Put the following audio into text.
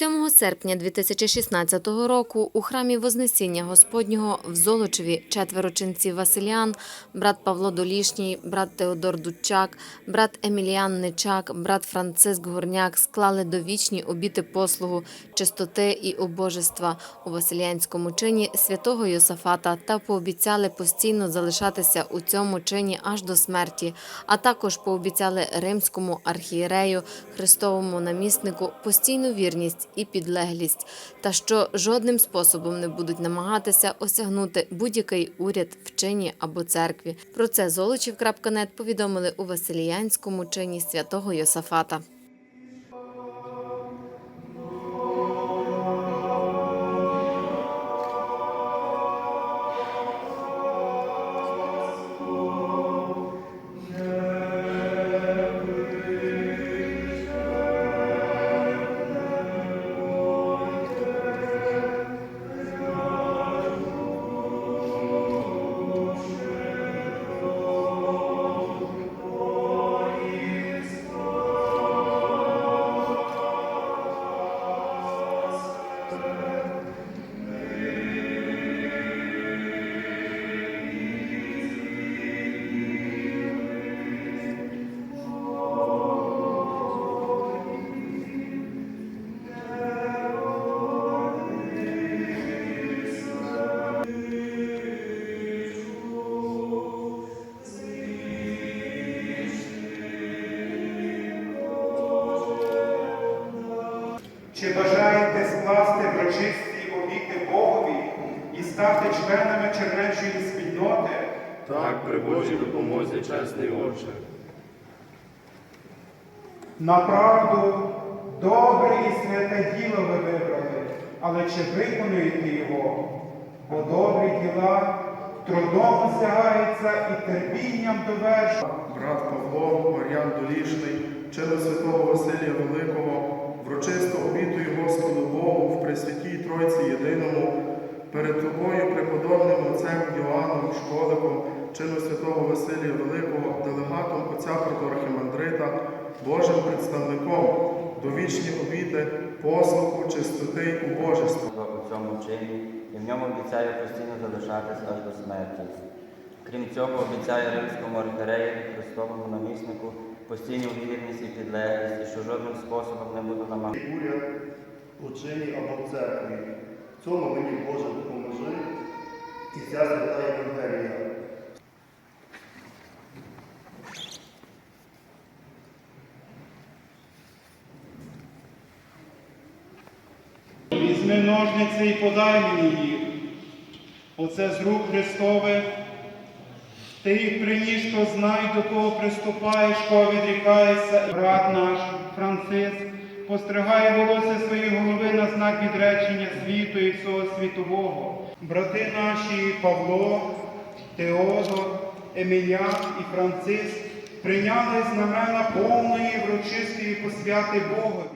7 серпня 2016 року у храмі Вознесіння Господнього в Золочеві четверо ченців Василіан, брат Павло Долішній, брат Теодор Дудчак, брат Еміліан Нечак, брат Франциск Горняк склали довічні обіти послугу, чистоти і обожества у Василіанському чині святого Йосафата та пообіцяли постійно залишатися у цьому чині аж до смерті, а також пообіцяли римському архієрею, Христовому наміснику постійну вірність і підлеглість, та що жодним способом не будуть намагатися осягнути будь-який уряд в чині або церкві. Про це Золочів.нет повідомили у Василіянському чині святого Йосафата. Чи бажаєте скласти врочисті обіти Богові і стати членами чернечої спільноти? Так, при Божій допомозі, чесний Отче. Направду, добре і святе діло ви вибрали, але чи виконуєте його? Бо добрі діла трудом осягаються і терпінням довершують. Брат Павло, Мар'ян Долішний, чину святого Василія Великого, Тройці Єдиному, перед тобою, преподобним отцем Йоанном Школиком, чину святого Василія Великого, делегатом отця протоархімандрита, Божим представником, довічні обіти, послуху, чистоти й убожества. у цьому чині і в ньому обіцяє постійно залишатись аж до смерті. Крім цього, обіцяє римському архіреєві Христовому наміснику постійну вірність і підлеглість, і що жодним способом не буде намагатися. Уряд у чині або в церкві. В цьому мені Боже допоможи і ця свята Євангелія. Візьми ножниці і подай мені їх. Оце з рук Христових. Ти їх приніс, то знай, до кого приступаєш, кого відрікаєшся. Брат наш Франциск постригає волосся свої голови на знак відречення світу і всього світового. Брати наші Павло, Теодор, Емілян і Франциск прийняли знамена повної врочистої посвяти Богові.